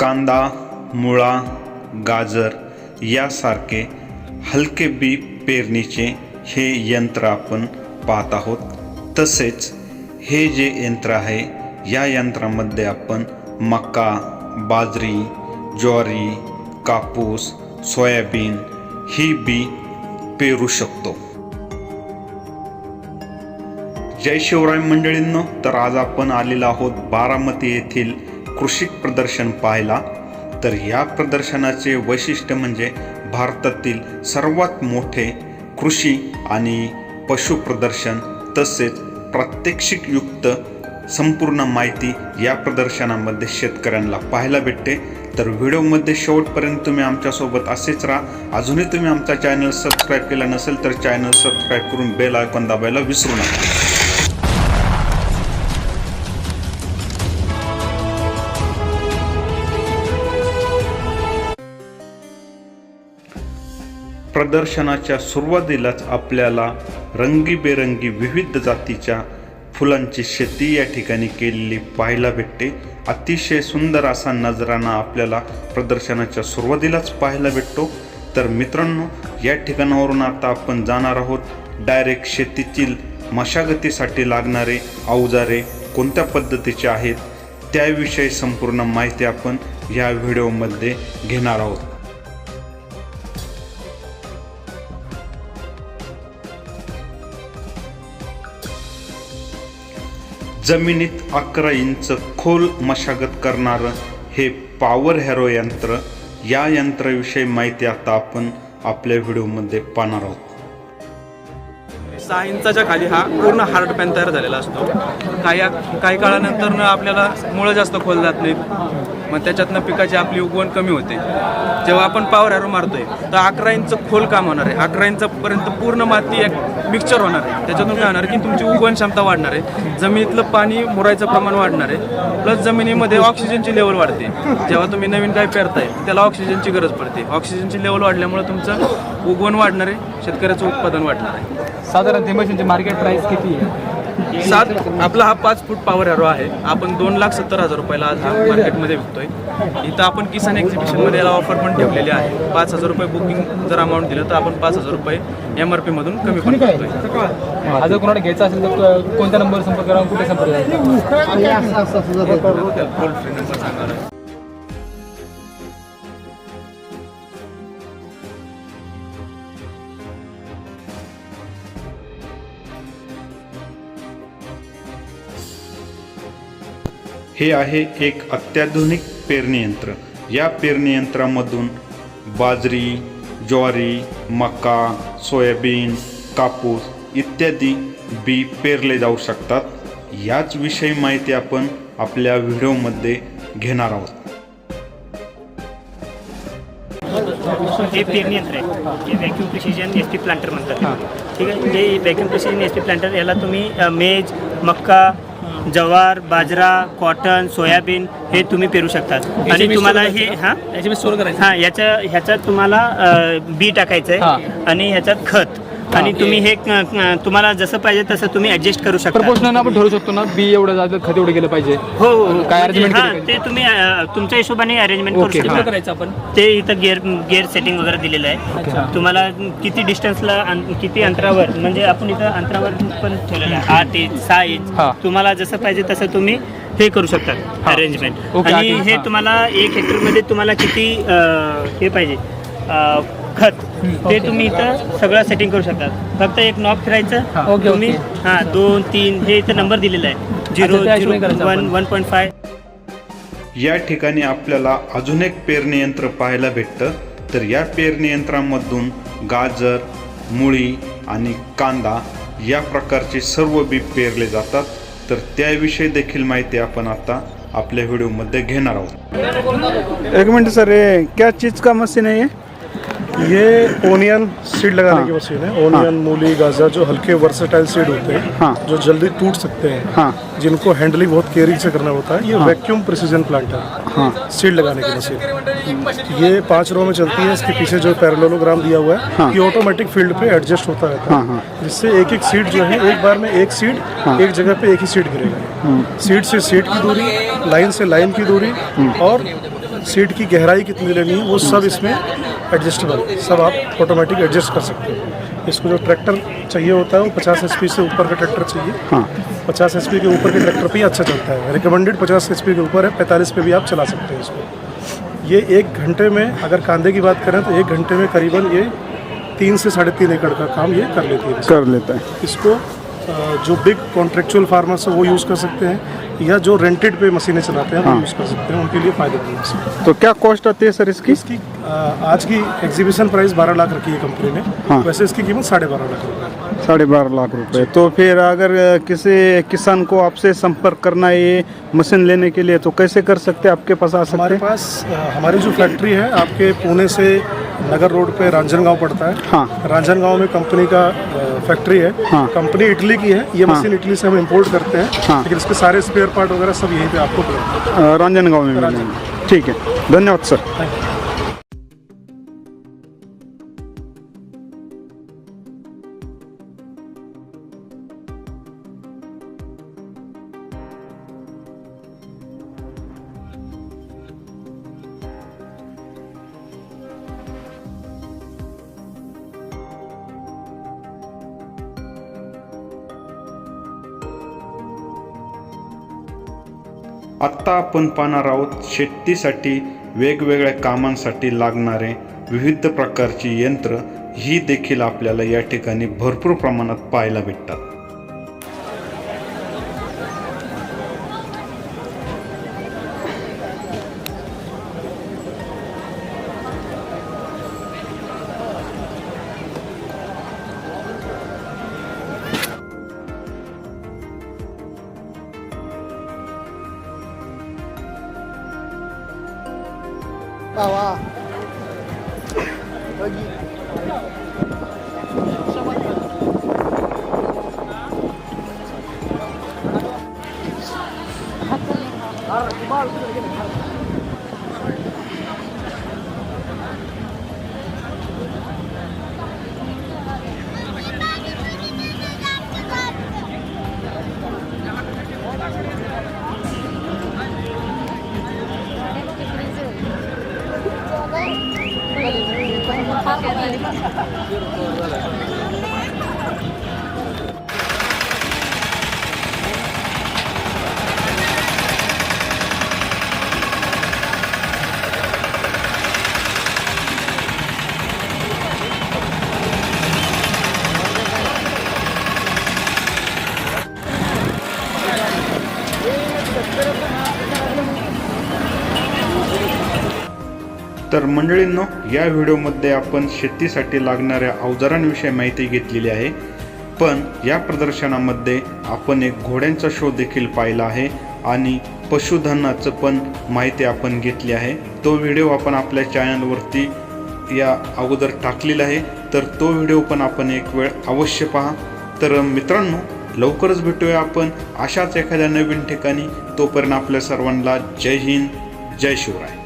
कांदा मुळा गाजर यासारखे हलके बी पेरणीचे हे यंत्र आपण पाहत आहोत. तसेच हे जे यंत्र आहे या यंत्रामध्ये आपण मका बाजरी ज्वारी कापूस सोयाबीन ही बी पेरू शकतो. जय शिवराय मंडळींनो तर आज आपण आलेलो आहोत बारामती येथील कृषी प्रदर्शन पाहायला तर या प्रदर्शनाचे वैशिष्ट्य म्हणजे भारतातील सर्वात मोठे कृषी आणि पशु प्रदर्शन तसेच प्रात्यक्षिकयुक्त संपूर्ण माहिती या प्रदर्शनामध्ये शेतकऱ्यांना पाहायला भेटते. तर व्हिडिओमध्ये शेवटपर्यंत तुम्ही आमच्यासोबत असेच राहा. अजूनही तुम्ही आमचा चॅनल सबस्क्राईब केला नसेल तर चॅनल सबस्क्राईब करून बेल आयकॉन दाबायला विसरू नका. प्रदर्शनाच्या सुरुवातीलाच आपल्याला रंगीबेरंगी विविध जातीच्या फुलांची शेती या ठिकाणी केलेली पाहायला भेटते. अतिशय सुंदर असा नजराणा आपल्याला प्रदर्शनाच्या सुरुवातीलाच पाहायला भेटतो. तर मित्रांनो या ठिकाणावरून आता आपण जाणार आहोत. डायरेक्ट शेतीतील मशागतीसाठी लागणारे अवजारे कोणत्या पद्धतीचे आहेत त्याविषयी संपूर्ण माहिती आपण या व्हिडिओमध्ये घेणार आहोत. जमिनीत अकरा इंच खोल मशागत करणारं हे पॉवर हॅरो यंत्र या यंत्राविषयी माहिती आता आपण आपल्या व्हिडिओमध्ये पाहणार आहोत. सहा इंचाच्या खाली हा पूर्ण हार्ड पॅन तयार झालेला असतो. काही काही काळानंतर आपल्याला मुळं जास्त खोल जात नाहीत. मग त्याच्यातनं पिकाची आपली उगवण कमी होते. जेव्हा आपण पावर हॅरो मारतोय तर अकरा इंच खोल काम होणार आहे. अकरा इंचपर्यंत पूर्ण माती एक मिक्सचर होणार आहे. त्याच्यातून काय होणार की तुमची उगवण क्षमता वाढणार आहे. जमिनीतलं पाणी मुरायचं प्रमाण वाढणार आहे. प्लस जमिनीमध्ये ऑक्सिजनची लेवल वाढते. जेव्हा तुम्ही नवीन काय पेरताय त्याला ऑक्सिजनची गरज पडते. ऑक्सिजनची लेवल वाढल्यामुळे तुमचं उगवण वाढणार आहे. शेतकऱ्याचं उत्पादन वाढणार आहे. साधारण ते मशीनची मार्केट प्राइस किती आहे? सात आपला हा पाच फूट पॉवर हॅरो आहे. आपण दोन लाख सत्तर हजार रुपयाला आज हा मार्केटमध्ये विकतोय. इथं आपण किसान एक्झिबिशनमध्ये याला ऑफर पण ठेवलेली आहे. पाच हजार रुपये बुकिंग जर अमाऊंट दिलं तर आपण पाच हजार रुपये एम आर पीमधून कमी पण करतोय. हा जर कोणाला घ्यायचा असेल तर कोणत्या नंबर संपर्क करा कुठे संपर्क हे आहे एक अत्याधुनिक पेरणी यंत्र या पेरणी यंत्रामधून बाजरी ज्वारी मका सोयाबीन कापूस इत्यादी बी पेरले जाऊ शकतात. याच विषयी माहिती आपण आपल्या व्हिडिओमध्ये घेणार आहोत. हे पेरणी यंत्र आहे. हे vacuum precision S T planter म्हणतात. ठीक आहे? हे vacuum precision S T planter याला तुम्ही मेज मक्का जवार बाजरा कॉटन सोयाबीन हे तुम्ही पेरू शकतात. आणि तुम्हाला हे हां? याची स्टोर करायचं? हां याच्या ह्याच्यात तुम्हाला बी टाकायचं. आहे आणि ह्याच्यात खत. आणि तुम्ही हे क- क- तुम्हाला जसं पाहिजे तसं तुम्ही ऍडजस्ट करू शकता. प्रपोर्शनल आपण ठरवू शकतो ना बी एवढं झालं खत एवढं गेलं पाहिजे. हो हो. हो. काय म्हणजे arrangement हां, केली ते तुम्ही अ, तुमच्या हिशोबाने अरेंजमेंट करू शकता. करायचं आपण? ते इथं गिअर गिअर सेटिंग वगैरे दिलेलं आहे. तुम्हाला किती डिस्टन्सला किती अंतरावर म्हणजे आपण इथं अंतरावर पण ठेवलेलं आहे. आठ इंच सहा इंच. तुम्हाला जसं पाहिजे तसं तुम्ही हे करू शकता अरेंजमेंट आणि आठ- हे हा. तुम्हाला एक हेक्टरमध्ये तुम्हाला किती अं, हे पाहिजे. अं, खत. ते तुम्ही इथं सगळं सेटिंग करू शकता. फक्त एक नॉब फिरायचं. ओके, तुम्ही ओके. हां दोन तीन हे इथं नंबर दिलेला आहे. झिरो त्या झिरो हिशोबाने करायचं वन आपण. वन पॉईंट फाय या ठिकाणी आपल्याला अजून एक पेरणी यंत्र पाहायला भेटतं. तर या पेरणी यंत्रामधून गाजर मुळी आणि कांदा या प्रकारचे सर्व बी पेरले जातात. तर त्याविषयी देखील माहिती आपण आता आपल्या व्हिडिओमध्ये घेणार आहोत. एक मिनट सर ये क्या चीज़ का मशीन है? ये ये ओनियन सीड लगाने हाँ, की मशीन है। ओनियन हाँ, मूली गाजर जो हल्के वर्सेटाइल सीड होते हैं हाँ। जो जल्दी टूट सकते हैं हाँ। जिनको हैंडलिंग बहुत केयरिंग से करना होता है ये हाँ, वैक्यूम प्रिसीजन प्लांटर हाँ। सीड लगाने की मशीन। ये पाँच रो में चलती है इसके पीछे जो पैरेललोग्राम दिया हुआ है हाँ। ये ऑटोमेटिक फ़ील्ड पे एडजस्ट होता रहता हाँ, है हाँ। जिससे एक एक सीड जो है एक बार में एक सीड एक जगह पे एक ही सीड गिरेगा। सीड से सीड की दूरी लाइन से लाइन की दूरी और सीट की गहराई कितनी लेनी है वो सब इसमें एडजस्टेबल सब आप ऑटोमेटिक एडजस्ट कर सकते हैं। इसको जो ट्रैक्टर चाहिए होता है वो पचास एच से ऊपर का ट्रैक्टर चाहिए। हाँ। पचास एच के ऊपर के ट्रैक्टर पे ही अच्छा चलता है। रिकमेंडेड पचास एच के ऊपर है पैंतालीस पे भी आप चला सकते हैं इसको। ये एक घंटे में अगर कांदे की बात करें तो एक घंटे में करीबन ये तीन से साढ़े तीन एकड़ का काम ये कर लेती है। कर लेता है। इसको जो बिग कॉन्ट्रेक्चुअल फार्मर्स है वो यूज़ कर सकते हैं। या जो रेंटेड पे मशीनें चलाते हैं यूज़ कर सकते हैं उनके लिए फ़ायदेमंद है इसमें। तो क्या कॉस्ट आती है सर इसकी? इसकी आज की एग्जीबिशन प्राइस 12 लाख रखी है कंपनी ने। हाँ। वैसे इसकी कीमत साढ़े बारह लाख रुपए है। साढ़े बारह लाख रुपए। तो फिर अगर किसी किसान को आपसे संपर्क करना है ये मशीन लेने के लिए तो कैसे कर सकते हैं? आपके पास आ सकते हमारे पास हमारी जो फैक्ट्री है आपके पुणे से नगर रोड पे रांझनगांव पड़ता है। हाँ। रांझनगांव में कंपनी का फैक्ट्री है। हाँ। कंपनी इटली की है। ये हाँ। मशीन इटली से हम इंपोर्ट करते हैं। हाँ। लेकिन इसके सारे स्पेयर पार्ट वगैरह सब यहीं पे आपको अ, रांजनगाव में मिलेंगे ठीक है धन्यवाद सर. आत्ता आपण पाहणार आहोत शेतीसाठी वेगवेगळ्या कामांसाठी लागणारे विविध प्रकारची यंत्र ही देखील आपल्याला या ठिकाणी भरपूर प्रमाणात पाहायला भेटतात. Ała. Nogi. Arra, kumar, kumar, kumar. けない。तर मंडळींनो या व्हिडिओमध्ये आपण शेतीसाठी लागणाऱ्या अवजारांविषयी माहिती घेतलेली आहे. पण या प्रदर्शनामध्ये आपण एक घोड्यांचा शो देखील पाहिला आहे आणि पशुधनाचं पण माहिती आपण घेतली आहे. तो व्हिडिओ आपण आपल्या चॅनलवरती या अगोदर टाकलेला आहे. तर तो व्हिडिओ पण आपण एक वेळ अवश्य पहा. तर मित्रांनो लवकरच भेटूया आपण अशाच एखाद्या नवीन ठिकाणी. तोपर्यंत आपल्या सर्वांना जय हिंद जय शिवराय.